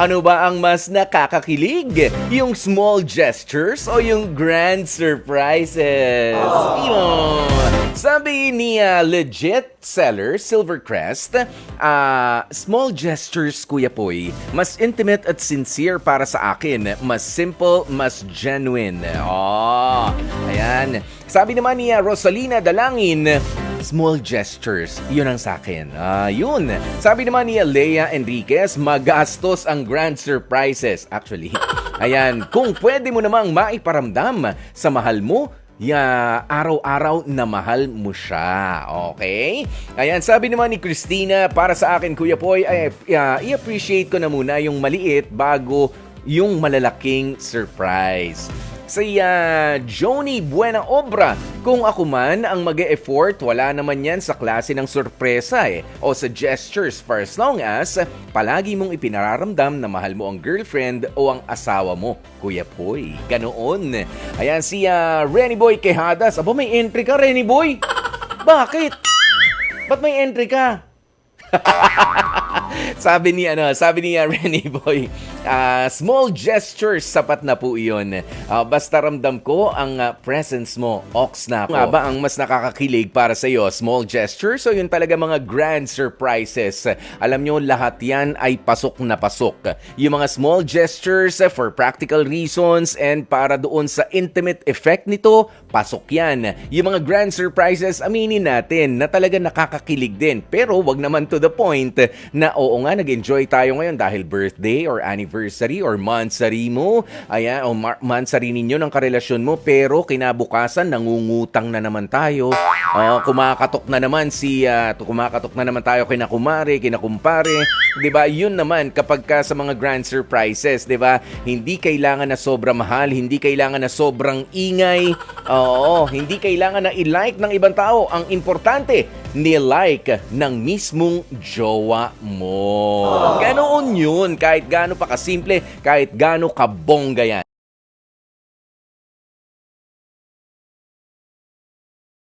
Ano ba ang mas nakakakilig? Yung small gestures o yung grand surprises? Yun. Sabi ni ah, legit seller Silvercrest, ah, small gestures, Kuya Poy, mas intimate at sincere para sa akin. Mas simple, mas genuine. Oh, ayan. Sabi naman ni ah, Rosalina Dalangin, Small gestures, yun ang sa akin. Ah, yun. Sabi naman ni Leia Enriquez, magastos ang grand surprises. Actually, ayan, kung pwede mo namang maiparamdam sa mahal mo, ya araw-araw na mahal mo siya. Okay? Ayan, sabi naman ni Christina, para sa akin, Kuya Poy, ay, ah, i-appreciate ko na muna yung maliit bago yung malalaking surprise. Si ah, Joni Buena Obra, kung ako man ang mag effort wala naman yan sa klase ng sorpresa eh, o sa gestures for as long as palagi mong ipinararamdam na mahal mo ang girlfriend o ang asawa mo, Kuya Poy. Ganoon. Ayan si ah, Renny Boy Quejadas. Aba, may entry ka, Renny Boy? Bakit? Ba't may entry ka? sabi ni ano, sabi ni uh, Renny Boy, ah, small gestures sapat na po 'iyon. Ah, basta ramdam ko ang ah, presence mo, ox na ako. Nga ba ang mas nakakakilig para sa iyo, small gestures o yun talaga mga grand surprises? Alam nyo, lahat 'yan ay pasok na pasok. Yung mga small gestures eh, for practical reasons and para doon sa intimate effect nito, pasok 'yan. Yung mga grand surprises, aminin natin na talaga nakakakilig din. Pero wag naman to the point na oo nga, nag-enjoy tayo ngayon dahil birthday or anniversary or monthsary mo. Ayan, o monthsary ninyo ng karelasyon mo. Pero kinabukasan, nangungutang na naman tayo. Oh, kumakatok na naman si, ah, kumakatok na naman tayo kina kumare, kina kumpare. ba Yun naman kapag ka sa mga grand surprises, ba Hindi kailangan na sobra mahal, hindi kailangan na sobrang ingay. Oo, hindi kailangan na i-like ng ibang tao. Ang importante, ni-like ng mismong jowa mo. Ganoon yun. Kahit gaano pa kasimple, kahit gaano kabongga yan.